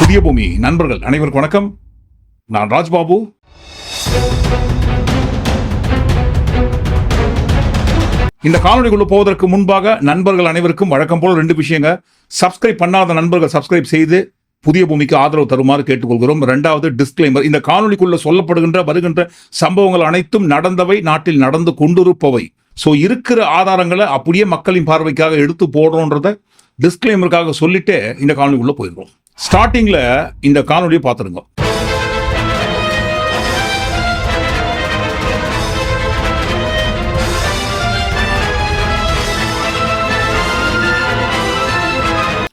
புதிய பூமி நண்பர்கள் அனைவருக்கும் வணக்கம். நான் ராஜ்பாபு. இந்த காணொலிக்குள்ள போவதற்கு முன்பாக நண்பர்கள் அனைவருக்கும் வழக்கம் போல ரெண்டு விஷயங்க. சப்ஸ்கிரைப் பண்ணாத நண்பர்கள் சப்ஸ்கிரைப் செய்து புதிய பூமிக்கு ஆதரவு தருமாறு கேட்டுக்கொள்கிறோம். ரெண்டாவது டிஸ்க்ளைமர் இந்த காணொலிக்குள்ள சொல்லப்படுகின்ற வருகின்ற சம்பவங்கள் அனைத்தும் நடந்தவை நாட்டில் நடந்து கொண்டிருப்பவை. ஸோ இருக்கிற ஆதாரங்களை அப்படியே மக்களின் பார்வைக்காக எடுத்து போடுறோன்றத டிஸ்க்ளைமருக்காக சொல்லிட்டு இந்த காணொலிக்குள்ளே போயிடுறோம். ஸ்டார்டிங்ல இந்த காணொலியை பார்த்துருங்க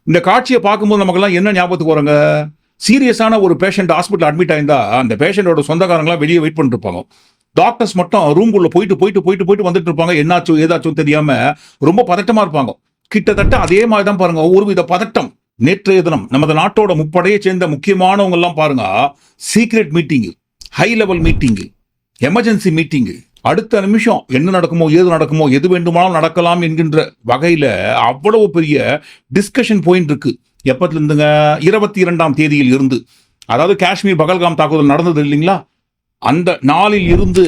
இந்த காட்சியை பார்க்கும்போது நமக்கெல்லாம் என்ன ஞாபகத்துக்கு வருங்க? சீரியஸான ஒரு பேஷண்ட் ஹாஸ்பிட்டல் அட்மிட் ஆயிருந்தா அந்த பேஷண்டோட சொந்தக்காரங்களாம் வெளியே வெயிட் பண்ணிட்டு இருப்பாங்க டாக்டர்ஸ் மட்டும் ரூம்குள்ள போயிட்டு போயிட்டு போயிட்டு போயிட்டு வந்துட்டு இருப்பாங்க என்னாச்சும் ஏதாச்சும் தெரியாம ரொம்ப பதட்டமா இருப்பாங்க. கிட்டத்தட்ட அதே மாதிரி தான் பாருங்க ஒரு வித பதட்டம். நேற்றைய தினம் நமது நாட்டோட முப்படையை சேர்ந்த முக்கியமானவங்க எல்லாம் பாருங்க. Secret meeting high level meeting emergency meeting அடுத்த நிமிஷம் என்ன நடக்குமோ ஏது நடக்குமோ எது வேண்டுமானாலும் நடக்கலாம் என்கின்ற வகையில் அவ்வளவு பெரிய டிஸ்கஷன் பாயிண்ட் இருக்கு. எப்பத்துல இருந்துங்க இருபத்தி இரண்டாம் தேதியில் இருந்து. அதாவது காஷ்மீர் பகல்காம் தாக்குதல் நடந்தது இல்லைங்களா? அந்த நாளில் இருந்து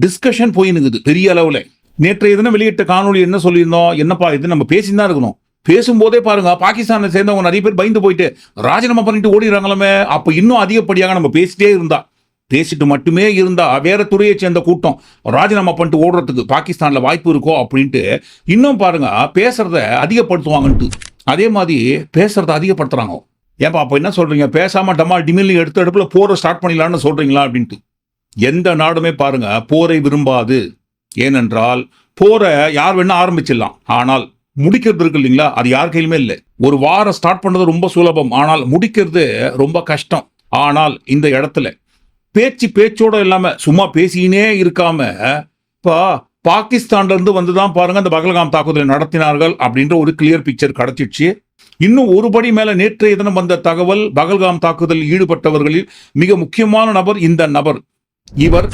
டிஸ்கஷன் போயினுக்குது பெரிய அளவில். நேற்றைய தினம் வெளியிட்ட காணொளி என்ன சொல்லியிருந்தோம்? என்னப்பா இது? நம்ம பேசின்னு தான் இருக்கணும். பேசும்போதே பாருங்க பாகிஸ்தானை சேர்ந்தவங்க நிறைய பேர் பயந்து போயிட்டு ராஜினாமா பண்ணிட்டு ஓடிடுறாங்களே அப்ப இன்னும் அதிகப்படியாக நம்ம பேசிட்டே இருந்தா. பேசிட்டு மட்டுமே இருந்தா வேற துறையை சேர்ந்த கூட்டம் ராஜினாமா பண்ணிட்டு ஓடுறதுக்கு பாகிஸ்தான்ல வாய்ப்பு இருக்கோ அப்படின்ட்டு இன்னும் பாருங்க பேசுறத அதிகப்படுத்துவாங்கன்ட்டு. அதே மாதிரி பேசுறத அதிகப்படுத்துறாங்க. ஏப்பா அப்ப என்ன சொல்றீங்க? பேசாம டமால் டிமில்லி எடுத்த எடுப்புல போரை ஸ்டார்ட் பண்ணிடலாம்னு சொல்றீங்களா அப்படின்ட்டு. எந்த நாடுமே பாருங்க போரை விரும்பாது. ஏனென்றால் போரை யார் வேணா ஆரம்பிச்சிடலாம். ஆனால் முடிக்கிறது இருக்கு இல்லைங்களா? அது யார் கையிலுமே இல்லை. ஒரு வாரம் ஸ்டார்ட் பண்ணுறது ரொம்ப சுலபம். ஆனால் முடிக்கிறது ரொம்ப கஷ்டம். ஆனால் இந்த இடத்துல பேச்சு பேச்சோட இல்லாமல் சும்மா பேசினே இருக்காம இப்போ பாகிஸ்தான்ல இருந்து வந்து தான் பாருங்க அந்த பகல்காம் தாக்குதலை நடத்தினார்கள் அப்படின்ற ஒரு கிளியர் பிக்சர் கிடைச்சிடுச்சு. இன்னும் ஒருபடி மேல நேற்றைய தினம் வந்த தகவல் பகல்காம் தாக்குதலில் ஈடுபட்டவர்களில் மிக முக்கியமான நபர் இந்த நபர். இவர்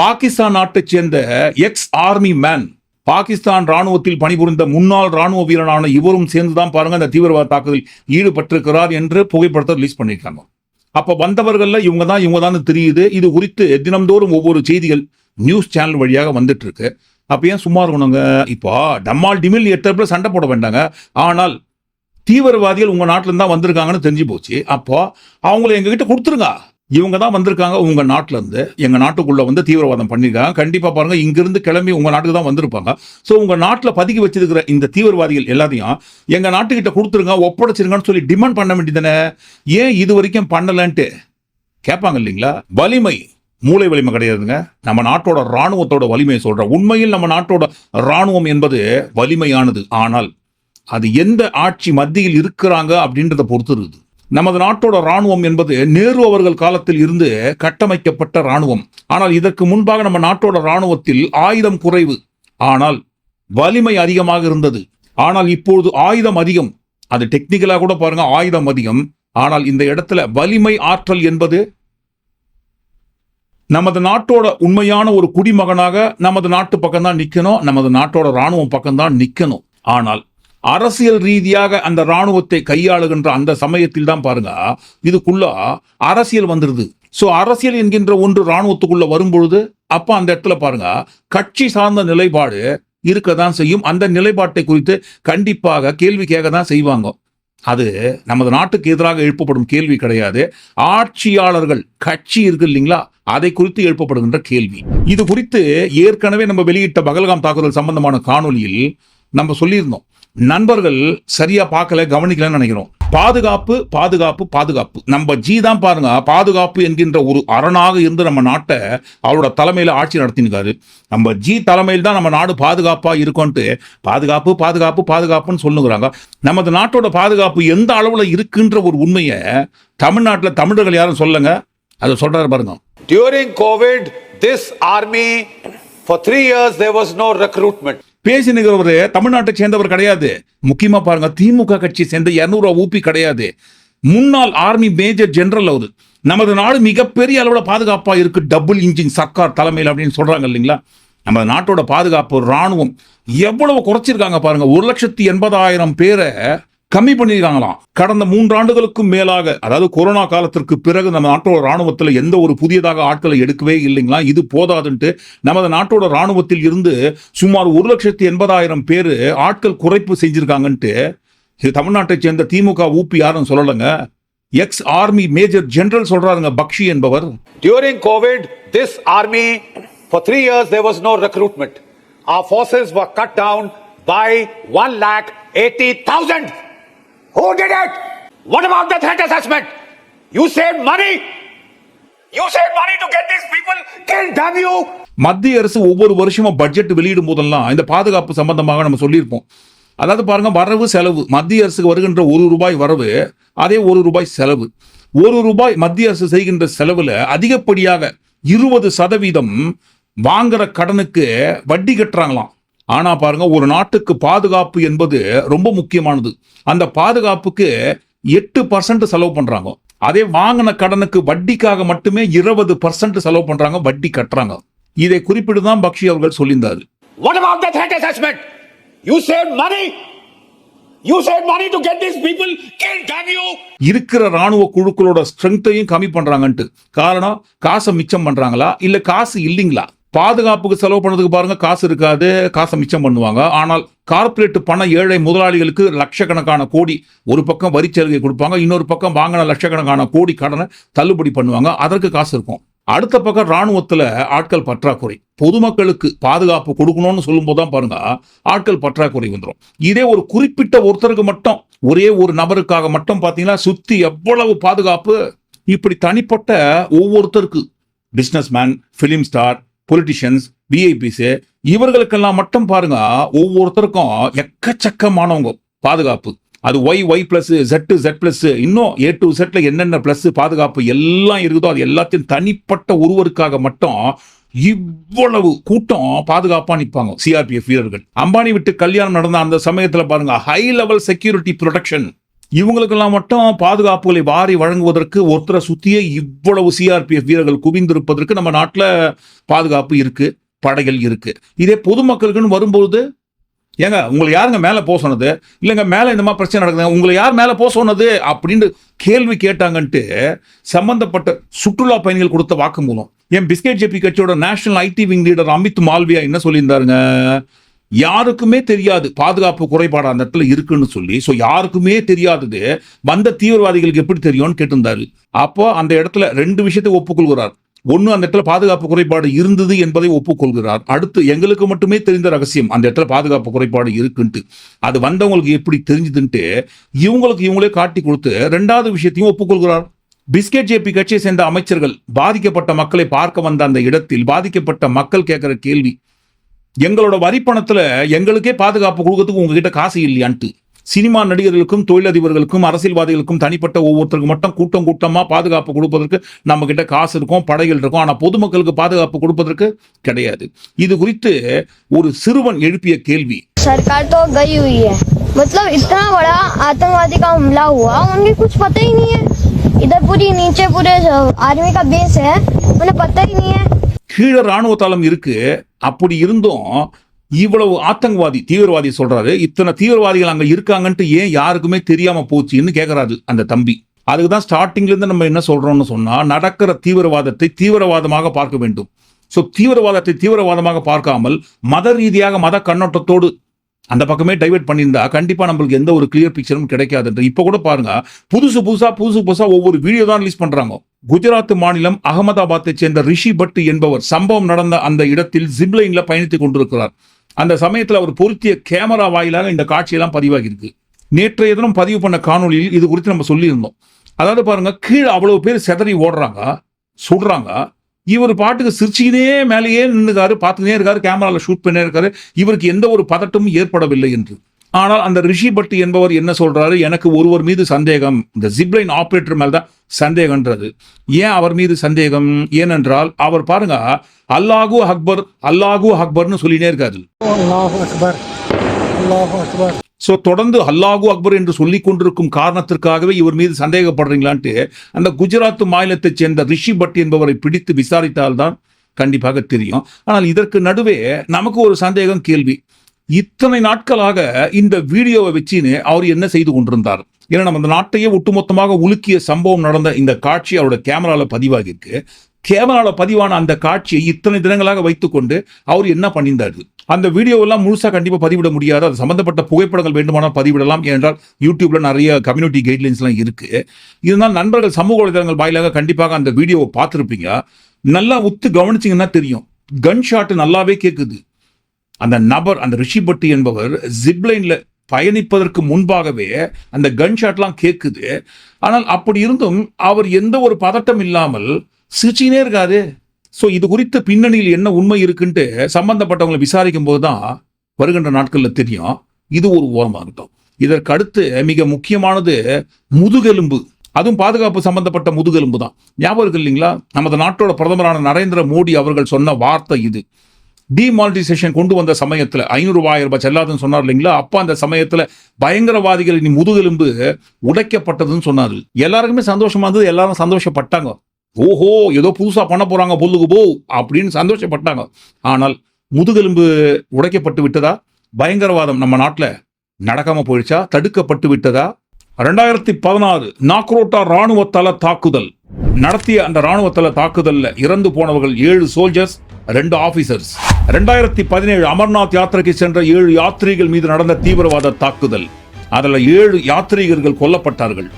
பாகிஸ்தான் நாட்டைச் சேர்ந்த எக்ஸ் ஆர்மி மேன் பாகிஸ்தான் ராணுவத்தில் பணிபுரிந்த முன்னாள் ராணுவ வீரனான இவரும் சேர்ந்துதான் பாருங்க அந்த தீவிரவாத தாக்குதலில் ஈடுபட்டிருக்கிறார் என்று புகைப்படத்தை ரிலீஸ் பண்ணியிருக்காங்க. அப்ப வந்தவர்கள்ல இவங்க தான் இவங்க தான் தெரியுது. இது குறித்து தினம்தோறும் ஒவ்வொரு செய்திகள் நியூஸ் சேனல் வழியாக வந்துட்டு இருக்கு அப்ப ஏன் சும்மா இருக்கணுங்க? இப்போ டம்மால் டிமில் எட்டப்பில் சண்டை போட வேண்டாங்க. ஆனால் தீவிரவாதிகள் உங்க நாட்டிலிருந்து தான் வந்திருக்காங்கன்னு தெரிஞ்சு போச்சு. அப்போ அவங்கள எங்ககிட்ட கொடுத்துருங்க. இவங்க தான் வந்திருக்காங்க உங்க நாட்டிலேருந்து. இருந்து எங்க நாட்டுக்குள்ள வந்து தீவிரவாதம் பண்ணியிருக்காங்க. கண்டிப்பா பாருங்க இங்கிருந்து கிளம்பி உங்க நாட்டுக்கு தான் வந்திருப்பாங்க. ஸோ உங்க நாட்டில் பதுக்கி வச்சிருக்கிற இந்த தீவிரவாதிகள் எல்லாத்தையும் எங்க நாட்டுக்கிட்ட கொடுத்துருங்க ஒப்படைச்சிருங்கன்னு சொல்லி டிமாண்ட் பண்ண வேண்டியதானே ஏன் இது வரைக்கும் பண்ணலன்ட்டு? கேட்பாங்க இல்லைங்களா? வலிமை மூளை வலிமை கிடையாதுங்க. நம்ம நாட்டோட ராணுவத்தோட வலிமையை சொல்றேன். உண்மையில் நம்ம நாட்டோட ராணுவம் என்பது வலிமையானது. ஆனால் அது எந்த ஆட்சி மத்தியில் இருக்கிறாங்க அப்படின்றத பொறுத்து இருக்குது நமது நாட்டோட ராணுவம் என்பது நேரு அவர்கள் காலத்தில் இருந்து கட்டமைக்கப்பட்ட ராணுவம் ஆனால் இதற்கு முன்பாக நம்ம நாட்டோட ராணுவத்தில் ஆயுதம் குறைவு. ஆனால் வலிமை அதிகமாக இருந்தது. ஆனால் இப்பொழுது ஆயுதம் அதிகம். அது டெக்னிக்கலாக கூட பாருங்க ஆயுதம் அதிகம். ஆனால் இந்த இடத்துல வலிமை ஆற்றல் என்பது நமது நாட்டோட உண்மையான ஒரு குடிமகனாக நமது நாட்டு பக்கம் தான் நமது நாட்டோட ராணுவம் பக்கம் தான் ஆனால் அரசியல் ரீதியாக அந்த ராணுவத்தை கையாளுகின்ற அந்த சமயத்தில் தான் பாருங்க இதுக்குள்ள அரசியல் வந்துருது. ஸோ அரசியல் என்கின்ற ஒன்று இராணுவத்துக்குள்ள வரும்பொழுது அப்ப அந்த இடத்துல பாருங்க கட்சி சார்ந்த நிலைப்பாடு இருக்க தான் செய்யும். அந்த நிலைப்பாட்டை குறித்து கண்டிப்பாக கேள்வி கேட்க தான் செய்வாங்க. அது நமது நாட்டுக்கு எதிராக எழுப்பப்படும் கேள்வி கிடையாது. ஆட்சியாளர்கள் கட்சி இருக்கு இல்லைங்களா? அதை குறித்து எழுப்பப்படுகின்ற கேள்வி. இது குறித்து ஏற்கனவே நம்ம வெளியிட்ட பகல்காம் தாக்குதல் சம்பந்தமான காணொலியில் நம்ம சொல்லியிருந்தோம். நண்பர்கள் சரியா பார்க்கல கவனிக்கலன்னு நினைக்கிறோம். பாதுகாப்பு பாதுகாப்பு பாதுகாப்பு. நம்ம ஜி தான் பாருங்க பாதுகாப்பு என்கின்ற ஒரு அரணாக இருந்து நம்ம நாட்டை அவரோட தலைமையில் ஆட்சி நடத்தினுக்காரு. நம்ம ஜி தலைமையில் தான் நம்ம நாடு பாதுகாப்பாக இருக்கோன்ட்டு பாதுகாப்பு பாதுகாப்பு பாதுகாப்புன்னு சொல்லுங்கிறாங்க நமது நாட்டோட பாதுகாப்பு எந்த அளவில் இருக்குன்ற ஒரு உண்மையை தமிழ்நாட்டில் தமிழர்கள் யாரும் சொல்லுங்க. அதை சொல்றாரு பாருங்க. During Covid this army for three years there was no recruitment பேசினுகிறவர் தமிழ்நாட்டை சேர்ந்தவர் கிடையாது. முக்கியமா பாருங்க திமுக கட்சி சேர்ந்த இரநூறுவா ஊபி கிடையாது. முன்னாள் ஆர்மி மேஜர் ஜெனரல் அவர். நமது நாடு மிகப்பெரிய அளவில் பாதுகாப்பாக இருக்கு. டபுள் இன்ஜின் சர்க்கார் தலைமையில் அப்படின்னு சொல்றாங்க இல்லைங்களா? நம்ம நாட்டோட பாதுகாப்பு ராணுவம் எவ்வளவு குறைச்சிருக்காங்க பாருங்க. ஒரு லட்சத்தி எண்பதாயிரம் பேரை கம்மி பண்ணியிருக்காங்களாம் கடந்த மூன்றாண்டுகளுக்கும் மேலாக அதாவது கொரோனா காலத்திற்கு பிறகு நம்ம நாட்டோட ராணுவத்தில் எந்த ஒரு புதியதாக ஆட்களை எடுக்கவே இல்லைங்களா? இது போதாதுன்ட்டு நமது நாட்டோட ராணுவத்தில் இருந்து சுமார் ஒரு லட்சத்தி எண்பதாயிரம் பேர் ஆட்கள் குறைப்பு செஞ்சிருக்காங்கன்ட்டு இது தமிழ்நாட்டை சேர்ந்த திமுக ஊப்பி யாரும் சொல்லலைங்க. எக்ஸ் ஆர்மி மேஜர் ஜெனரல் சொல்றாருங்க பக்ஷி என்பவர். During Covid this army for three years there was no recruitment our forces were cut down by one lakh eighty thousand Who did it? What about the threat assessment? You saved money. You saved money to get these people killed, damn you. மத்திய அரசு ஒவ்வொரு வருஷமும் budget வெளியிடும் போதெல்லாம் இந்த பாதுகாப்பு சம்பந்தமாக நம்ம சொல்லியிருப்போம் அதாவது பாருங்க வரவு செலவு மத்திய அரசுக்கு வருகின்ற ஒரு ரூபாய் வரவு அதே ஒரு ரூபாய் செலவு ஒரு ரூபாய் மத்திய அரசு செய்கின்ற செலவில் அதிகப்படியாக இருபது சதவீதம் வாங்குற கடனுக்கு வட்டி கட்டுறாங்களாம் ஆனா பாருங்க ஒரு நாட்டுக்கு பாதுகாப்பு என்பது ரொம்ப முக்கியமானது. அந்த பாதுகாப்புக்கு எட்டு பர்சன்ட் செலவு பண்றாங்க. அதே வாங்கின கடனுக்கு வட்டிக்காக மட்டுமே இருபது பர்சன்ட் செலவு பண்றாங்க வட்டி கட்டுறாங்க. இதை குறிப்பிட்டு தான் பக்ஷி அவர்கள் சொல்லியிருந்தாரு. What about the threat assessment? You saved money. You saved money to get these people killed, damn you. இருக்கிற ராணுவ குழுக்களோட ஸ்ட்ரென்த்தையும் கம்மி பண்றாங்கன்ட்டு. காரணம் காசை மிச்சம் பண்றாங்களா? இல்ல காசு இல்லைங்களா? பாதுகாப்புக்கு செலவு பண்ணதுக்கு பாருங்க காசு இருக்காது காசை மிச்சம் பண்ணுவாங்க. ஆனால் கார்ப்பரேட் பண ஏழை முதலாளிகளுக்கு லட்சக்கணக்கான கோடி ஒரு பக்கம் வரி சலுகை கொடுப்பாங்க இன்னொரு பக்கம் வாங்கின லட்சக்கணக்கான கோடி கடனை தள்ளுபடி பண்ணுவாங்க. அதற்கு காசு இருக்கும். அடுத்த பக்கம் ராணுவத்தில் ஆட்கள் பற்றாக்குறை. பொதுமக்களுக்கு பாதுகாப்பு கொடுக்கணும்னு சொல்லும்போது தான் பாருங்க ஆட்கள் பற்றாக்குறை வந்துடும் இதே ஒரு குறிப்பிட்ட ஒருத்தருக்கு மட்டும் ஒரே ஒரு நபருக்காக மட்டும் பார்த்தீங்கன்னா சுற்றி எவ்வளவு பாதுகாப்பு? இப்படி தனிப்பட்ட ஒவ்வொருத்தருக்கு. Business man film star politicians VIPs இவர்களுக்கெல்லாம் மட்டும் பாருங்க ஒவ்வொருத்தருக்கும் எக்கச்சக்கமானவங்க. பாதுகாப்பு. அது Y Y plus Z Z plus இன்னும் ஏ டு செட்ல என்னென்ன பிளஸ் பாதுகாப்பு எல்லாம் இருக்குதோ அது எல்லாத்தையும் தனிப்பட்ட ஒருவருக்காக மட்டும் இவ்வளவு கூட்டம் பாதுகாப்பா நிற்பாங்க சிஆர்பிஎஃப் வீரர்கள். அம்பானி விட்டு கல்யாணம் நடந்த அந்த சமயத்துல பாருங்க ஹை லெவல் செக்யூரிட்டி ப்ரொடெக்ஷன் இவங்களுக்கெல்லாம் மட்டும் பாதுகாப்புகளை வாரி வழங்குவதற்கு ஒருத்தரை சுத்தியே இவ்வளவு சிஆர்பிஎஃப் வீரர்கள் குவிந்திருப்பதற்கு நம்ம நாட்டில் பாதுகாப்பு இருக்கு படைகள் இருக்கு. இதே பொதுமக்களுக்குன்னு வரும்போது ஏங்க உங்களை யாருங்க மேலே போக சொன்னது? இல்லைங்க மேலே இந்த மாதிரி பிரச்சனை நடக்குதுங்க உங்களை யார் மேலே போக சொன்னது? அப்படின்னு கேள்வி கேட்டாங்கன்ட்டு சம்பந்தப்பட்ட சுற்றுலா பயணிகள் கொடுத்த வாக்குமூலம். என் பிஸ்கெட் ஜேபி கட்சியோட national IT wing leader Amit Malviya என்ன சொல்லியிருந்தாருங்க? யாருக்குமே தெரியாது பாதுகாப்பு குறைபாடு அந்த இடத்துல இருக்குன்னு சொல்லி. ஸோ யாருக்குமே தெரியாதது வந்த தீவிரவாதிகளுக்கு எப்படி தெரியும்னு கேட்டிருந்தாரு. அப்போ அந்த இடத்துல ரெண்டு விஷயத்தை ஒப்புக்கொள்கிறார். ஒன்று அந்த இடத்துல பாதுகாப்பு குறைபாடு இருந்தது என்பதை ஒப்புக்கொள்கிறார். அடுத்து எங்களுக்கு மட்டுமே தெரிந்த ரகசியம் அந்த இடத்துல பாதுகாப்பு குறைபாடு இருக்குன்ட்டு. அது வந்தவங்களுக்கு எப்படி தெரிஞ்சுதுன்ட்டு இவங்களுக்கு இவங்களே காட்டி கொடுத்து ரெண்டாவது விஷயத்தையும் ஒப்புக்கொள்கிறார். பிஸ்கெட் ஜேபி கட்சியை சேர்ந்த அமைச்சர்கள் பாதிக்கப்பட்ட மக்களை பார்க்க வந்த அந்த இடத்தில் பாதிக்கப்பட்ட மக்கள் கேட்குற கேள்வி எங்களோட வரி பணத்துல எங்களுக்கே பாதுகாப்பு கொடுக்கறதுக்கு உங்ககிட்ட காசு இல்லையான்ட்டு சினிமா நடிகர்களுக்கும் தொழிலதிபர்களுக்கும் அரசியல்வாதிகளுக்கும் தனிப்பட்ட ஒவ்வொருத்தருக்கும் மட்டும் கூட்டம் கூட்டமா பாதுகாப்பு கொடுப்பதற்கு நம்ம கிட்ட காசு இருக்கும் படைகள் இருக்கும் ஆனா பொதுமக்களுக்கு பாதுகாப்பு கொடுப்பதற்கு கிடையாது இது குறித்து ஒரு சிறுவன் எழுப்பிய கேள்வி सरकार तो गई हुई है मतलब इतना बड़ा आतंकवादी का हमला हुआ उन्हें कुछ पता ही नहीं है इधर पूरी नीचे पूरे आर्मी का बेस है उन्हें पता ही नहीं है கீழே ராணுவ தளம் இருக்கு. அப்படி இருந்தும் இவ்வளவு ஆத்தங்கவாதி தீவிரவாதி சொல்றாரு. இத்தனை தீவிரவாதிகள் அங்க இருக்காங்கன்ட்டு ஏன் யாருக்குமே தெரியாம போச்சுன்னு கேட்கறாரு அந்த தம்பி. அதுக்கு தான் ஸ்டார்டிங்ல இருந்து நம்ம என்ன சொல்றோம்னு சொன்னா நடக்கிற தீவிரவாதத்தை தீவிரவாதமாக பார்க்க வேண்டும். ஸோ தீவிரவாதத்தை தீவிரவாதமாக பார்க்காமல் மத ரீதியாக மத கண்ணோட்டத்தோடு அந்த பக்கமே டைவெர்ட் பண்ணியிருந்தா கண்டிப்பா நம்மளுக்கு எந்த ஒரு கிளியர் பிக்சரும் கிடைக்காதுன்ற இப்போ கூட பாருங்க புதுசு புதுசா புதுசு புதுசா ஒவ்வொரு வீடியோ தான் ரிலீஸ் பண்றாங்க. குஜராத் மாநிலம் அகமதாபாத்தை சேர்ந்த ரிஷி பட் என்பவர் சம்பவம் நடந்த அந்த இடத்தில் ஜிப்லைன்ல பயணித்துக் கொண்டிருக்கிறார். அந்த சமயத்தில் அவர் பொருத்திய கேமரா வாயிலாக இந்த காட்சியெல்லாம் பதிவாகியிருக்கு. நேற்றைய தினம் பதிவு பண்ண காணொளியில் இது குறித்து நம்ம சொல்லியிருந்தோம். அதாவது பாருங்க கீழே அவ்வளவு பேர் செதறி ஓடுறாங்க சுடுறாங்க. இவர் பாட்டுக்கு சிரிச்சுக்கினே மேலேயே நின்றுக்காரு பார்த்துக்கினே இருக்காரு கேமராவில் ஷூட் பண்ணே இருக்காரு இவருக்கு எந்த ஒரு பதட்டமும் ஏற்படவில்லை என்று. ஆனால் அந்த ரிஷி பட்டு என்பவர் என்ன சொல்றாரு? எனக்கு ஒருவர் மீது சந்தேகம். இந்த ஜிப்லைன் ஆப்ரேட்டர் மேல தான் சந்தேகன்றது ஏன் அவர் மீது சந்தேகம்? ஏனென்றால் அவர் பாருங்க அல்லாஹூ அக்பர் அல்லாஹூ அக்பர்னு சொல்லினே இருக்காரு. ஸோ தொடர்ந்து அல்லாஹூ அக்பர் என்று சொல்லி கொண்டிருக்கும் காரணத்திற்காகவே இவர் மீது சந்தேகப்படுறீங்களான்ட்டு அந்த குஜராத் மாநிலத்தைச் சேர்ந்த ரிஷி பட் என்பவரை பிடித்து விசாரித்தால்தான் கண்டிப்பாக தெரியும். ஆனால் இதற்கு நடுவே நமக்கு ஒரு சந்தேகம் கேள்வி. இத்தனை நாட்களாக இந்த வீடியோவை வச்சுன்னு அவர் என்ன செய்து கொண்டிருந்தார்? ஏன்னா நம்ம அந்த நாட்டையே ஒட்டுமொத்தமாக உலுக்கிய சம்பவம் நடந்த இந்த காட்சி அவரோட கேமராவில் பதிவாகியிருக்கு கேமராவில் பதிவான அந்த காட்சியை இத்தனை தினங்களாக வைத்துக்கொண்டு அவர் என்ன பண்ணியிருந்தாரு? அந்த வீடியோவெல்லாம் முழுசாக கண்டிப்பாக பதிவிட முடியாது. அது சம்மந்தப்பட்ட புகைப்படங்கள் வேண்டுமானால் பதிவிடலாம் ஏனென்றால் யூடியூப்பில் நிறைய கம்யூனிட்டி கைட்லைன்ஸ்லாம் இருக்குது இருந்தால் நண்பர்கள் சமூக வலைதளங்கள் வாயிலாக கண்டிப்பாக அந்த வீடியோவை பார்த்துருப்பீங்க. நல்லா உத்து கவனிச்சிங்கன்னா தெரியும். கன் ஷாட் நல்லாவே கேட்குது அந்த நபர் அந்த ரிஷிபட்டி என்பவர் ஜிப்லைன்ல பயணிப்பதற்கு முன்பாகவே அந்த கன்ஷாட்லாம் கேட்குது ஆனால் அப்படி இருந்தும் அவர் எந்த ஒரு பதட்டம் இல்லாமல் சிரிச்சினே இருக்காரு. ஸோ இது குறித்த பின்னணியில் என்ன உண்மை இருக்குன்ட்டு சம்பந்தப்பட்டவங்களை விசாரிக்கும் போது தான் வருகின்ற நாட்களில் தெரியும். இது ஒரு ஓரமாகட்டும் இதற்கு அடுத்து மிக முக்கியமானது முதுகெலும்பு. அதுவும் பாதுகாப்பு சம்பந்தப்பட்ட முதுகெலும்பு தான் ஞாபகம் இருக்கு இல்லைங்களா? நமது நாட்டோட பிரதமரான நரேந்திர மோடி அவர்கள் சொன்ன வார்த்தை இது. டிமானிட்டைசேஷன் கொண்டு வந்த சமயத்தில் ஐநூறு ரூபாய் ரூபாய் செல்லாதுன்னு சொன்னார் இல்லைங்களா? அப்போ அந்த சமயத்தில் பயங்கரவாதிகள் இனி முதுகெலும்பு உடைக்கப்பட்டதுன்னு சொன்னார் எல்லாருக்குமே சந்தோஷமா இருந்தது. எல்லாரும் சந்தோஷப்பட்டாங்க. ஓஹோ ஏதோ புதுசாக பண்ண போகிறாங்க பொல்லுக்கு போ அப்படின்னு சந்தோஷப்பட்டாங்க. ஆனால் முதுகெலும்பு உடைக்கப்பட்டு விட்டதா? பயங்கரவாதம் நம்ம நாட்டில் நடக்காமல் போயிடுச்சா? தடுக்கப்பட்டு விட்டதா? ரெண்டாயிரத்தி பதினாறு நாக்ரோட்டா ராணுவத்தல தாக்குதல். நடத்திய அந்த ராணுவத்தள தாக்குதலில் இறந்து போனவர்கள் ஏழு சோல்ஜர்ஸ் ரெண்டு ஆபீசர்ஸ் ரெண்டாயிரத்தி பதினேழு அமர்நாத் யாத்திரைக்கு சென்ற ஏழு யாத்ரீகள் மீது நடந்த தீவிரவாத தாக்குதல். அதில் ஏழு யாத்ரீகர்கள் கொல்லப்பட்டார்கள்.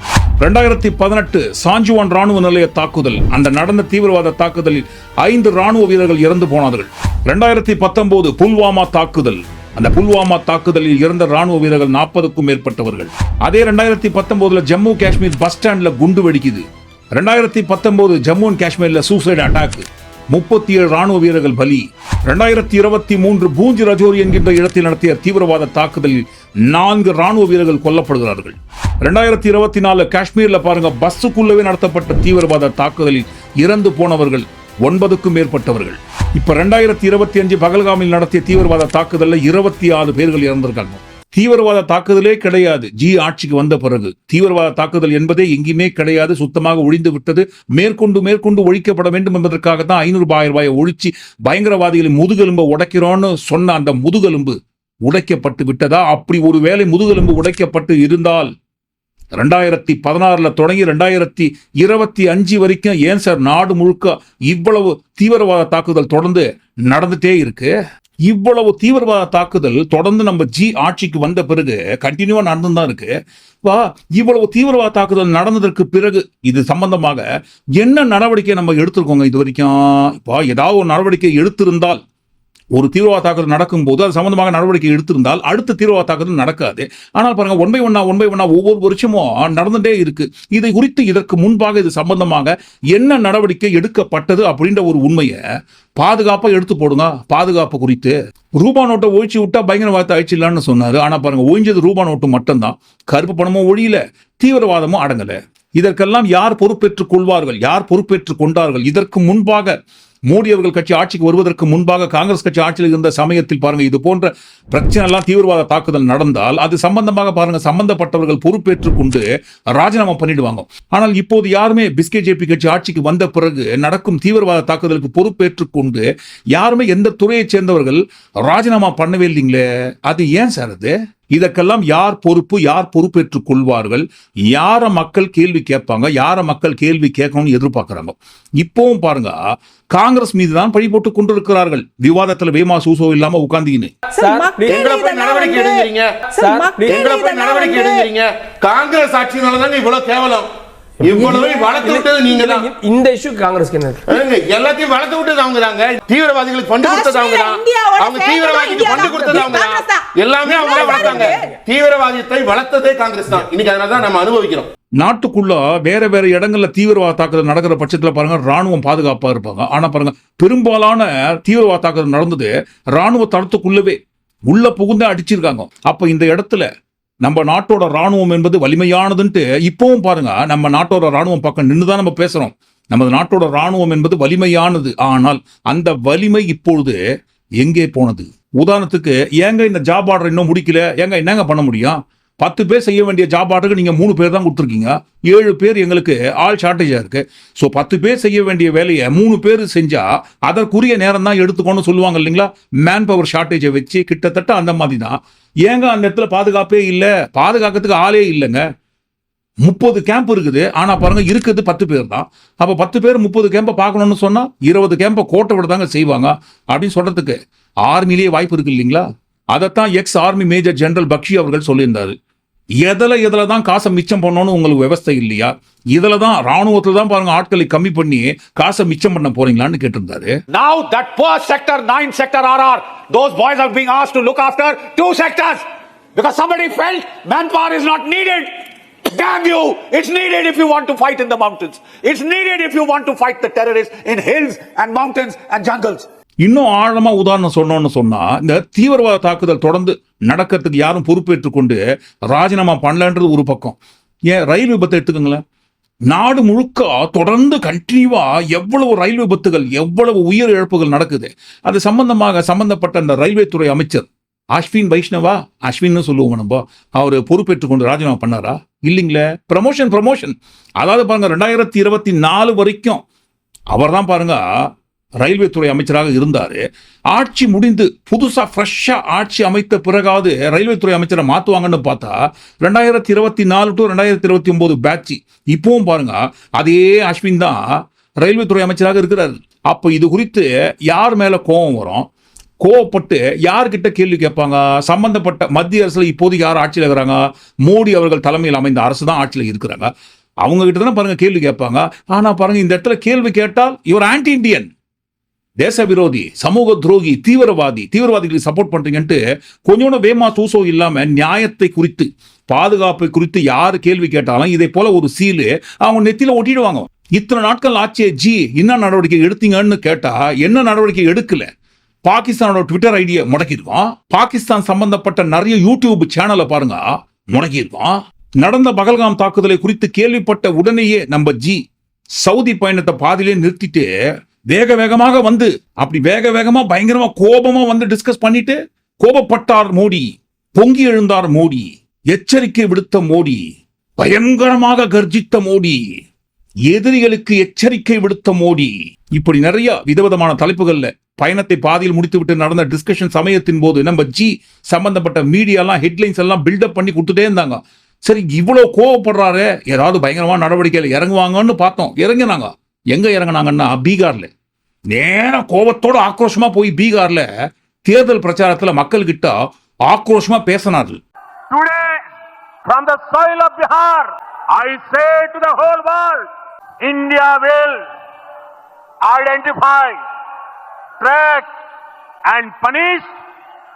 ரெண்டாயிரத்தி பதினெட்டு சாஞ்சுவான் ராணுவ நிலைய தாக்குதல். அந்த நடந்த தீவிரவாத தாக்குதலில் ஐந்து ராணுவ வீரர்கள் இறந்து போனார்கள். ரெண்டாயிரத்தி பத்தொன்பது புல்வாமா தாக்குதல். அந்த புல்வாமா தாக்குதலில் இறந்த ராணுவ வீரர்கள் நாற்பதுக்கும் மேற்பட்டவர்கள். அதே ரெண்டாயிரத்தி பத்தொன்பதுல ஜம்மு காஷ்மீர் பஸ் ஸ்டாண்ட்ல குண்டு வெடிக்குது. ரெண்டாயிரத்தி பத்தொன்பது ஜம்மு அண்ட் காஷ்மீர்ல சூசைட் அட்டாக் முப்பத்தி ஏழு ராணுவ வீரர்கள் பலி. ரெண்டாயிரத்தி இருபத்தி மூன்று பூஞ்சி ரஜோரி என்கின்ற இடத்தில் நடத்திய தீவிரவாத தாக்குதலில் நான்கு ராணுவ வீரர்கள் கொல்லப்படுகிறார்கள். ரெண்டாயிரத்தி இருபத்தி நாலு காஷ்மீர்ல பாருங்க பஸ்ஸுக்குள்ளவே நடத்தப்பட்ட தீவிரவாத தாக்குதலில் இறந்து போனவர்கள் ஒன்பதுக்கும் மேற்பட்டவர்கள். இப்ப ரெண்டாயிரத்தி இருபத்தி அஞ்சு பகல்காமில் நடத்திய தீவிரவாத தாக்குதலில் இருபத்தி ஆறு பேர்கள் இறந்திருக்காங்க. தீவிரவாத தாக்குதலே கிடையாது. ஜி ஆட்சிக்கு வந்த பிறகு. தீவிரவாத தாக்குதல் என்பதே எங்கேயுமே கிடையாது. சுத்தமாக ஒழிந்து விட்டது. மேற்கொண்டு மேற்கொண்டு ஒழிக்கப்பட வேண்டும் என்பதற்காக தான் ஐநூறு ரூபாய் ரூபாயை ஒழிச்சு பயங்கரவாதிகளின் முதுகெலும்பை உடைக்கிறோன்னு சொன்ன அந்த முதுகெலும்பு உடைக்கப்பட்டு விட்டதா? அப்படி ஒரு வேளை முதுகெலும்பு உடைக்கப்பட்டு இருந்தால் ரெண்டாயிரத்தி பதினாறுல தொடங்கி ரெண்டாயிரத்தி இருபத்தி அஞ்சு வரைக்கும் ஏன் சார் நாடு முழுக்க இவ்வளவு தீவிரவாத தாக்குதல் தொடர்ந்து நடந்துட்டே இருக்கு? இவ்வளவு தீவிரவாத தாக்குதல் தொடர்ந்து நம்ம ஜி ஆட்சிக்கு வந்த பிறகு கண்டினியூவா நடந்து தான் இருக்கு. வா இவ்வளவு தீவிரவாத தாக்குதல் நடந்ததற்கு பிறகு இது சம்பந்தமாக என்ன நடவடிக்கை நம்ம எடுத்திருக்கோங்க இது வரைக்கும்? இப்போ ஏதாவது ஒரு நடவடிக்கை எடுத்திருந்தால் ஒரு தீவிரவாத தாக்குதல் நடக்கும்போது அது சம்பந்தமாக நடவடிக்கை எடுத்திருந்தால் அடுத்த தீவிரவாத தாக்குதல் நடக்காது. ஆனால் பாருங்க ஒன் பை ஒன்னா ஒன் பை ஒன்னா ஒவ்வொரு வருஷமும் நடந்துட்டே இருக்கு. இதை குறித்து இதற்கு முன்பாக இது சம்பந்தமாக என்ன நடவடிக்கை எடுக்கப்பட்டது அப்படின்ற ஒரு உண்மையை பாதுகாப்பா எடுத்து போடுங்க. பாதுகாப்பு குறித்து. ரூபா நோட்டை ஒழிச்சு விட்டா பயங்கரவாதத்தை அழிச்சிடலான்னு சொன்னார். ஆனால் பாருங்க ஒழிஞ்சது ரூபா நோட்டு மட்டும்தான். கருப்பு பணமும் ஒழியல தீவிரவாதமும் அடங்கலை. இதற்கெல்லாம் யார் பொறுப்பேற்றுக் கொள்வார்கள்? யார் பொறுப்பேற்றுக் கொண்டார்கள்? இதற்கு முன்பாக மோடி அவர்கள் கட்சி ஆட்சிக்கு வருவதற்கு முன்பாக காங்கிரஸ் கட்சி ஆட்சியில் இருந்த சமயத்தில் பாருங்க இது போன்ற பிரச்சனை எல்லாம் தீவிரவாத தாக்குதல் நடந்தால் அது சம்பந்தமாக பாருங்க சம்பந்தப்பட்டவர்கள் பொறுப்பேற்றுக் கொண்டு ராஜினாமா பண்ணிடுவாங்க. ஆனால் இப்போது யாருமே பிஸ்கே ஜேபி கட்சி ஆட்சிக்கு வந்த பிறகு நடக்கும் தீவிரவாத தாக்குதலுக்கு பொறுப்பேற்றுக் கொண்டு யாருமே எந்த துறையைச் சேர்ந்தவர்கள் ராஜினாமா பண்ணவே இல்லைங்களே? அது ஏன் சார் அது? இதற்கெல்லாம் யார் பொறுப்பு யார் பொறுப்பேற்றுக் கொள்வார்கள்? யார மக்கள் கேள்வி கேட்பாங்க? யார மக்கள் கேள்வி கேட்கணும்னு எதிர்பார்க்கறாங்க? இப்பவும் பாருங்க காங்கிரஸ் மீது தான் பழி போட்டுக் கொண்டிருக்கிறார்கள். விவாதத்துல வேமா சூசோ இல்லாம உட்கார்ந்தீங்கன்னு காங்கிரஸ் ஆட்சியினால தாங்க இவ்வளவு கேவலம். இவ்வளவு வளர்த்து விட்டது நீங்க தான். இந்த இஷ்யூ காங்கிரஸ்க்கு என்ன எல்லாத்தையும் வளர்த்து விட்டது அவங்க தாங்க தீவிரவாதிகளுக்கு ஃபண்டு கொடுத்தது அவங்க தான் அவங்க தீவிரவாதிக்கு தான். கொடுத்தது அவங்க தான். எல்லாமே அவங்க தான் வளர்த்தாங்க. தீவிரவாதத்தை வளர்த்ததே காங்கிரஸ் தான். இன்னைக்கு அதனால தான் நம்ம அனுபவிக்கிறோம். நாட்டுக்குள்ள வேற வேற இடங்கள்ல தீவிரவாத தாக்குதல் நடக்கிற பட்சத்துல பாருங்க ராணுவம் பாதுகாப்பா இருப்பாங்க. ஆனா பாருங்க பெரும்பாலான தீவிரவாத தாக்குதல் நடந்தது ராணுவ தளத்துக்குள்ளவே. உள்ள புகுந்து அடிச்சிருக்காங்க. அப்ப இந்த இடத்துல நம்ம நாட்டோட ராணுவம் என்பது வலிமையானதுன்ட்டு இப்பவும் பாருங்க நம்ம நாட்டோட ராணுவம் பக்கம் நின்றுதான் நம்ம பேசுறோம். நமது நாட்டோட ராணுவம் என்பது வலிமையானது. ஆனால் அந்த வலிமை இப்பொழுது எங்கே போனது? உதாரணத்துக்கு ஏங்க இந்த ஜாப் ஆர்டர் இன்னும் முடிக்கல? ஏங்க என்னங்க பண்ண முடியும்? பத்து பேர் செய்ய வேண்டிய ஜாப் ஆர்டருக்கு நீங்கள் மூணு பேர் தான் கொடுத்துருக்கீங்க. ஏழு பேர் எங்களுக்கு ஆள் ஷார்ட்டேஜாக இருக்குது ஸோ பத்து பேர் செய்ய வேண்டிய வேலையை மூணு பேர் செஞ்சால் அதற்குரிய நேரம் தான் எடுத்துக்கோன்னு சொல்லுவாங்க இல்லைங்களா? மேன் பவர் ஷார்ட்டேஜை வச்சு கிட்டத்தட்ட அந்த மாதிரி தான். ஏங்க அந்த இடத்துல பாதுகாப்பே இல்லை? பாதுகாக்கிறதுக்கு ஆளே இல்லைங்க. முப்பது கேம்ப் இருக்குது. ஆனால் பாருங்க இருக்குது பத்து பேர் தான். அப்போ பத்து பேர் முப்பது கேம்பை பார்க்கணும்னு சொன்னால் இருபது கேம்பை கோட்டை விட தாங்க செய்வாங்க. அப்படின்னு சொல்கிறதுக்கு ஆர்மிலேயே வாய்ப்பு இருக்குது இல்லைங்களா? அதைத்தான் ex army major general Bakshi அவர்கள் சொல்லியிருந்தாரு எதில் எதில் தான் காசை மிச்சம் பண்ணணும்னு உங்களுக்கு விவஸ்தை இல்லையா இதில் தான் ராணுவத்தில் தான் பாருங்க ஆட்களை கம்மி பண்ணி காசை மிச்சம் பண்ண போறீங்களான்னு கேட்டிருந்தாரு Now that poor sector 9 sector RR, those boys are being asked to look after two sectors because somebody felt manpower is not needed. Damn you! It's needed if you want to fight in the mountains. It's needed if you want to fight the terrorists in hills and mountains and jungles. இன்னும் ஆழமாக உதாரணம் சொன்னோம்னு சொன்னால் இந்த தீவிரவாத தாக்குதல் தொடர்ந்து நடக்கிறதுக்கு யாரும் பொறுப்பேற்றுக்கொண்டு ராஜினாமா பண்ணலன்றது ஒரு பக்கம். ஏன் ரயில் விபத்தை எடுத்துக்கோங்களேன். நாடு முழுக்க தொடர்ந்து கண்டினியூவா எவ்வளவு ரயில் விபத்துகள் எவ்வளவு உயிர் இழப்புகள் நடக்குது. அது சம்பந்தமாக சம்பந்தப்பட்ட அந்த ரயில்வே துறை அமைச்சர் அஸ்வின் வைஷ்ணவா அஸ்வின்னு சொல்லுவோம் நம்ம அவர் பொறுப்பேற்றுக் கொண்டு ராஜினாமா பண்ணாரா? இல்லைங்களே. ப்ரமோஷன் ப்ரமோஷன் அதாவது பாருங்க ரெண்டாயிரத்தி இருபத்தி நாலு வரைக்கும் அவர் தான் பாருங்க ரயில்வே துறை அமைச்சராக இருந்தார். ஆட்சி முடிந்து புதுசாக ஃப்ரெஷ்ஷாக ஆட்சி அமைத்த பிறகாவது ரயில்வே துறை அமைச்சரை மாற்றுவாங்கன்னு பார்த்தா ரெண்டாயிரத்தி இருபத்தி நாலு டு ரெண்டாயிரத்தி இருபத்தி ஒம்பது பேட்சி இப்போவும் பாருங்க அதே அஸ்வின் தான் ரயில்வே துறை அமைச்சராக இருக்கிறார். அப்போ இது குறித்து யார் மேலே கோபம் வரும்? கோவப்பட்டு யார்கிட்ட கேள்வி கேட்பாங்க? சம்பந்தப்பட்ட மத்திய அரசில் இப்போதைக்கு யார் ஆட்சியில் இருக்கிறாங்க? மோடி அவர்கள் தலைமையில் அமைந்த அரசு தான் ஆட்சியில் இருக்கிறாங்க. அவங்க கிட்ட தானே பாருங்க கேள்வி கேட்பாங்க. ஆனால் பாருங்க இந்த இடத்துல கேள்வி கேட்டால் இவர் ஆன்டி இண்டியன் தேச விரோதி சமூக துரோகி தீவிரவாதி தீவிரவாதிகளுக்கு சப்போர்ட் பண்றீங்கன்ட்டு கொஞ்சோட வேமா தூசோ இல்லாம நியாயத்தை குறித்து பாதுகாப்பை குறித்து யார் கேள்வி கேட்டாலும் இதே போல ஒரு சீலு அவங்க நெத்தியில ஒட்டிடுவாங்க. இத்தனை நாட்கள் ஆச்சே ஜி என்ன நடவடிக்கை எடுத்தீங்கன்னு கேட்டா என்ன நடவடிக்கை எடுக்கல? பாகிஸ்தானோட ட்விட்டர் ஐடியை முடக்கிடுவான் பாகிஸ்தான் சம்பந்தப்பட்ட நிறைய யூடியூப் சேனலை பாருங்க முடக்கிடுவான் நடந்த பகல்காம் தாக்குதலை குறித்து கேள்விப்பட்ட உடனேயே நம்ம ஜி சவுதி பயணத்தை பாதிலே நிறுத்திட்டு வேக வேகமாக வந்து அப்படி வேக வேகமா பயங்கரமா கோபமா வந்து டிஸ்கஸ் பண்ணிட்டு கோபப்பட்டார் மோடி பொங்கி எழுந்தார் மோடி எச்சரிக்கை விடுத்த மோடி பயங்கரமாக கர்ஜித்த மோடி எதிரிகளுக்கு எச்சரிக்கை விடுத்த மோடி. இப்படி நிறைய விதவிதமான தலைப்புகள்ல பயணத்தை பாதியில் முடித்துவிட்டு நடந்த டிஸ்கஷன் சமயத்தின் போது நம்ம ஜி சம்பந்தப்பட்ட மீடியாலாம் ஹெட்லைன்ஸ் எல்லாம் பில்டப் பண்ணி கொடுத்துட்டே இருந்தாங்க. சரி இவ்வளோ கோவப்படுறாரு ஏதாவது பயங்கரமான நடவடிக்கையில் இறங்குவாங்கன்னு பார்த்தோம். இறங்கினாங்க. எங்க இறங்குனாங்கன்னா பீகார்ல நேரா கோபத்தோட ஆக்ரோஷமா போய் பீகார்ல தேர்தல் பிரச்சாரத்துல மக்கள்கிட்ட ஆக்ரோஷமா பேசினாரு from the soil of Bihar, I say to the whole world, India will identify, track, and punish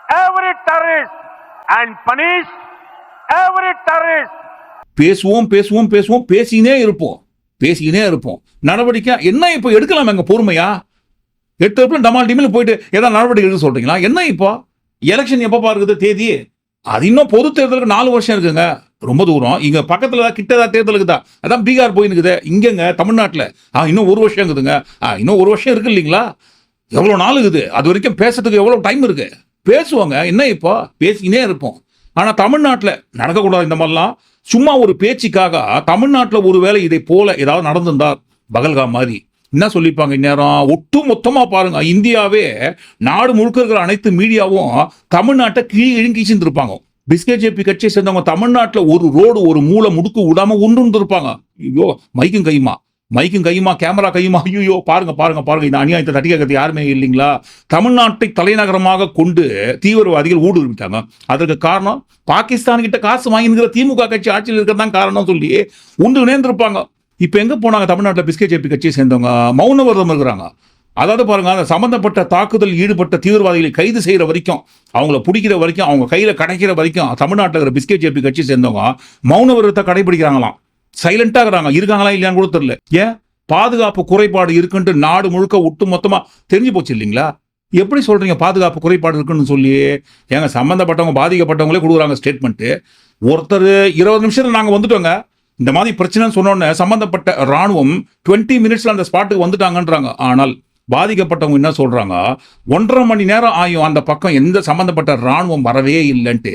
every terrorist and punish every terrorist பேசுவோம் பேசுவோம் பேசுவோம் பேசினே இருப்போம் பேசிக்கினே இருப்போம். நடவடிக்கை என்ன இப்போ எடுக்கலாம் எங்க பொறுமையா? எட்டு பேரும் டமால் டிமில் போயிட்டு ஏதாவது நடவடிக்கை எடுக்க சொல்றீங்களா? என்ன இப்போ? எலெக்ஷன் எப்பப்பா இருக்குது தேதி. அது இன்னும் பொது தேர்தலுக்கு நாலு வருஷம் இருக்குங்க. ரொம்ப தூரம். இங்கே பக்கத்துல தான் கிட்ட தான். தேர்தல் இருக்குதா அதான் பீகார் போயினுக்குது இங்கங்க தமிழ்நாட்டில். ஆ இன்னும் ஒரு வருஷம் இருக்குதுங்க. ஆ இன்னும் ஒரு வருஷம் இருக்கு இல்லைங்களா? எவ்வளவு நாள் இருக்குது? அது வரைக்கும் பேசுறதுக்கு எவ்வளவு டைம் இருக்கு? பேசுவாங்க. என்ன இப்போ? பேசிக்கினே இருப்போம். ஆனா தமிழ்நாட்டில் நடக்கக்கூடாது இந்த மாதிரிலாம். சும்மா ஒரு பேச்சுக்காக தமிழ்நாட்டில் ஒருவேளை இதை போல ஏதாவது நடந்திருந்தா பகல்கா மாதிரி. என்ன சொல்லிப்பாங்க இந்நேரம்? ஒட்டு மொத்தமா பாருங்க. இந்தியாவே நாடு முழுக்க இருக்கிற அனைத்து மீடியாவும் தமிழ்நாட்டை கீழே இழுங்கிச்சுட்டு இருப்பாங்க. பிஸ்கெட் ஜேபி கட்சியை சேர்ந்தவங்க தமிழ்நாட்டில் ஒரு ரோடு ஒரு மூளை முடுக்கு விடாம உண்டு இருப்பாங்க. ஐயோ மைக்கும் கைமா மைக்கும் கையுமா கேமரா கையுமா? ஐயோ பாருங்க பாருங்க பாருங்க. இந்த அநியாயத்தை தட்டி கேட்கறது யாருமே இல்லைங்களா? தமிழ்நாட்டை தலைநகரமாக கொண்டு தீவிரவாதிகள் ஊடுருவிட்டாங்க அதற்கு காரணம் பாகிஸ்தான் கிட்ட காசு வாங்கினுங்கிற திமுக கட்சி ஆட்சியில் இருக்கிறதான் காரணம் சொல்லி உண்டு இணைந்திருப்பாங்க. இப்ப எங்க போனாங்க தமிழ்நாட்டில் பிஸ்கெட் ஜேபி கட்சியை சேர்ந்தவங்க? மௌன விரதம் இருக்கிறாங்க. அதாவது பாருங்க அந்த சம்பந்தப்பட்ட தாக்குதல் ஈடுபட்ட தீவிரவாதிகளை கைது செய்கிற வரைக்கும் அவங்கள பிடிக்கிற வரைக்கும் அவங்க கையில கிடைக்கிற வரைக்கும் தமிழ்நாட்டில் இருக்கிற பிஸ்கெட் ஜேபி கட்சி சேர்ந்தவங்க மௌன விரதத்தை கடைபிடிக்கிறாங்களாம். சைலண்டா இருக்கிறாங்க. இருக்காங்களா இல்லையான்னு கூட தெரியல. ஏன்? பாதுகாப்பு குறைபாடு இருக்குன்ட்டு நாடு முழுக்க ஒட்டு மொத்தமா தெரிஞ்சு போச்சு இல்லைங்களா? எப்படி சொல்றீங்க பாதுகாப்பு குறைபாடு இருக்குன்னு சொல்லி? ஏங்க சம்மந்தப்பட்டவங்க பாதிக்கப்பட்டவங்களே கொடுக்குறாங்க ஸ்டேட்மெண்ட்டு ஒருத்தர் இருபது நிமிஷத்துல நாங்கள் வந்துட்டோங்க. இந்த மாதிரி பிரச்சனைன்னு சொன்னோன்னே சம்மந்தப்பட்ட ராணுவம் 20 மினிட்ஸ்ல அந்த ஸ்பாட்டுக்கு வந்துட்டாங்கன்றாங்க. ஆனால் பாதிக்கப்பட்டவங்க என்ன சொல்றாங்க? ஒன்றரை மணி நேரம் ஆயும் அந்த பக்கம் எந்த சம்மந்தப்பட்ட ராணுவம் வரவே இல்லைன்ட்டு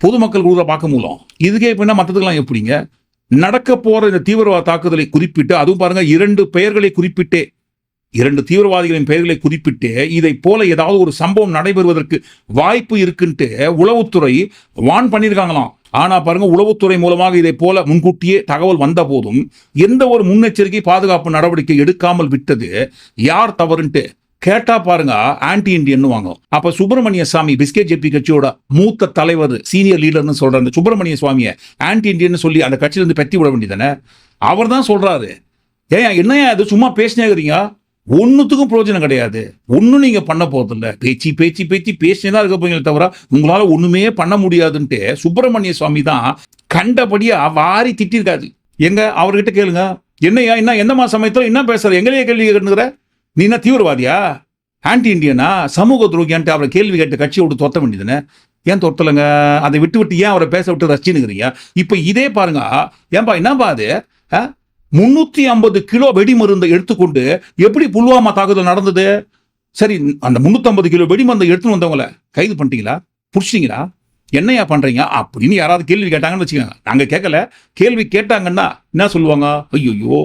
பொதுமக்கள் கூட பார்க்க மூலம். இதுக்கே எப்படின்னா மற்றதுக்கெல்லாம் எப்படிங்க? நடக்க போற இந்த தீவிரவாத தாக்குதலை குறிப்பிட்டு அதுவும் பாருங்க இரண்டு பெயர்களை குறிப்பிட்டே இரண்டு தீவிரவாதிகளின் பெயர்களை குறிப்பிட்டு இதை போல ஏதாவது ஒரு சம்பவம் நடைபெறுவதற்கு வாய்ப்பு இருக்குன்ட்டு உளவுத்துறை வான் பண்ணியிருக்காங்களாம். ஆனா பாருங்க உளவுத்துறை மூலமாக இதை போல முன்கூட்டியே தகவல் வந்த போதும் எந்த ஒரு முன்னெச்சரிக்கை பாதுகாப்பு நடவடிக்கை எடுக்காமல் விட்டது யார் தவறுன்ட்டு கேட்டா பாருங்க ஆன்டி இண்டியன் வாங்க அப்ப சுப்பிரமணிய சாமி பிஸ்கெட் ஜேபி கட்சியோட மூத்த தலைவர் சீனியர் லீடர்னு சொல்ற அந்த சுப்பிரமணிய சுவாமியை ஆன்டி இண்டியன் சொல்லி அந்த கட்சியில இருந்து பெத்தி விட வேண்டியதானே அவர் தான் சொல்றாரு. ஏன் என்னையா இது? சும்மா பேசினேங்கிறீங்க? ஒன்றுத்துக்கும் பிரயோஜனம் கிடையாது. ஒன்றும் நீங்கள் பண்ண போறதில்ல. பேச்சு பேச்சு பேச்சு பேசினே தான் இருக்க போறீங்களே தவிர உங்களால் ஒன்றுமே பண்ண முடியாதுன்ட்டு சுப்பிரமணிய சுவாமி தான் கண்டபடியாக வாரி திட்டிருக்காது எங்க? அவர்கிட்ட கேளுங்க. என்னையா என்ன எந்த சமயத்தில் என்ன பேசுறது எங்களையே கேள்வி கேட்டுங்கிற நீ என்ன தீவிரவாதியா? ஆன்டி இண்டியனா சமூக துரோகியான்ட்டு அவரை கேள்வி கேட்டு கட்சியை விட்டு தொத்த வேண்டியதுன்னு ஏன் தொத்தலைங்க? அதை விட்டு விட்டு ஏன் அவரை பேச விட்டு ரசிச்சுனுங்கிறீங்க இப்போ இதே பாருங்க. ஏன்பா என்னப்பா அது? முன்னூத்தி ஐம்பது கிலோ வெடி மருந்தை எடுத்துக்கொண்டு எப்படி புல்வாமா தாக்குதல் நடந்தது? சரி அந்த முன்னூத்தி ஐம்பது கிலோ வெடி மருந்தை எடுத்துன்னு வந்தவங்கள கைது பண்ணிட்டீங்களா? புடிச்சிட்டீங்களா? என்னையா பண்றீங்க? அப்படின்னு யாராவது கேள்வி கேட்டாங்கன்னு வச்சுக்கோங்க. நாங்க கேட்கல. கேள்வி கேட்டாங்கன்னா என்ன சொல்லுவாங்க? ஐயோ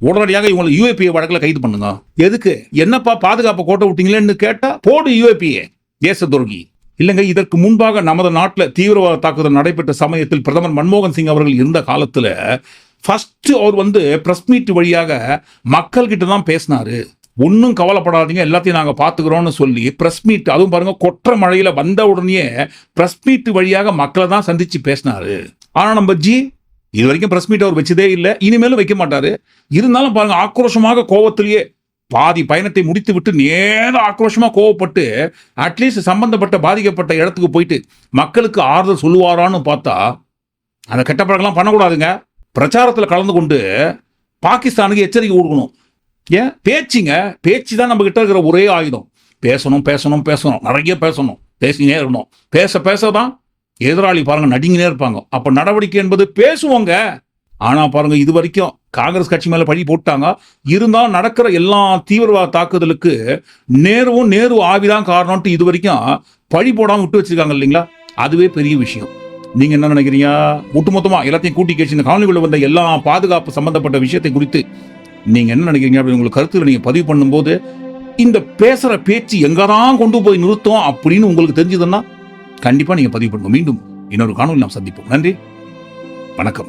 உடனடியாக இவங்களை யூஏபிஏ வழக்கில் கைது பண்ணுங்க எதுக்கு? என்னப்பா பாதுகாப்பு கோட்டை விட்டீங்களேன்னு கேட்டா போடு யூஏபிஏ தேச துரோகி இல்லைங்க இதற்கு முன்பாக நமது நாட்டில் தீவிரவாத தாக்குதல் நடைபெற்ற சமயத்தில் பிரதமர் மன்மோகன் சிங் அவர்கள் இருந்த காலத்தில் ஃபர்ஸ்ட் அவர் வந்து ப்ரெஸ் மீட் வழியாக மக்கள்கிட்ட தான் பேசினாரு. ஒன்றும் கவலைப்படாதீங்க எல்லாத்தையும் நாங்கள் பார்த்துக்கிறோம்னு சொல்லி ப்ரெஸ் மீட் அதுவும் பாருங்க கொற்ற மழையில் வந்த உடனே ப்ரெஸ் மீட் வழியாக மக்களை தான் சந்தித்து பேசினாரு. ஆனால் நம்ம ஜி இது வரைக்கும் பிரஸ் மீட் அவர் வச்சதே இல்லை. இனிமேலும் வைக்க மாட்டாரு. இருந்தாலும் பாருங்க ஆக்ரோஷமாக கோவத்திலேயே பாதி பயணத்தை முடித்து விட்டு நேர ஆக்ரோஷமா கோவப்பட்டு அட்லீஸ்ட் சம்பந்தப்பட்ட பாதிக்கப்பட்ட இடத்துக்கு போயிட்டு மக்களுக்கு ஆறுதல் சொல்லுவாரான்னு பார்த்தா அந்த கெட்ட பழக்கெல்லாம் பண்ணக்கூடாதுங்க. பிரச்சாரத்தில் கலந்து கொண்டு பாகிஸ்தானுக்கு எச்சரிக்கை கொடுக்கணும். ஏன்? பேச்சுங்க. பேச்சு தான் நம்ம கிட்ட இருக்கிற ஒரே ஆயுதம். பேசணும் பேசணும் பேசணும். நிறைய பேசணும். பேசினே இருக்கணும். பேச பேச தான் எதிராளி பாருங்க நடிங்கினே இருப்பாங்க. அப்ப நடவடிக்கை என்பது பேசுவோங்க. ஆனா பாருங்க இது வரைக்கும் காங்கிரஸ் கட்சி மேல பழி போட்டாங்க. இருந்தாலும் நடக்கிற எல்லா தீவிரவாத தாக்குதலுக்கு நேருவும் நேரு ஆவிதான் காரணம்ட்டு இது வரைக்கும் பழி போடாம விட்டு வச்சிருக்காங்க இல்லைங்களா? அதுவே பெரிய விஷயம். நீங்க என்ன நினைக்கிறீங்க? ஒட்டுமொத்தமா எல்லாத்தையும் கூட்டி கேச்சு இந்த காலனிக்குள்ள வந்த எல்லா பாதுகாப்பு சம்பந்தப்பட்ட விஷயத்தை குறித்து நீங்க என்ன நினைக்கிறீங்க அப்படின்னு உங்களுக்கு கருத்துல நீங்க பதிவு பண்ணும்போது இந்த பேசுற பேச்சு எங்கதான் கொண்டு போய் நிறுத்தம் அப்படின்னு உங்களுக்கு தெரிஞ்சதுன்னா கண்டிப்பாக நீங்க பதிவு பண்ணுங்க. மீண்டும் இன்னொரு காணொலி நாம் சந்திப்போம். நன்றி. வணக்கம்.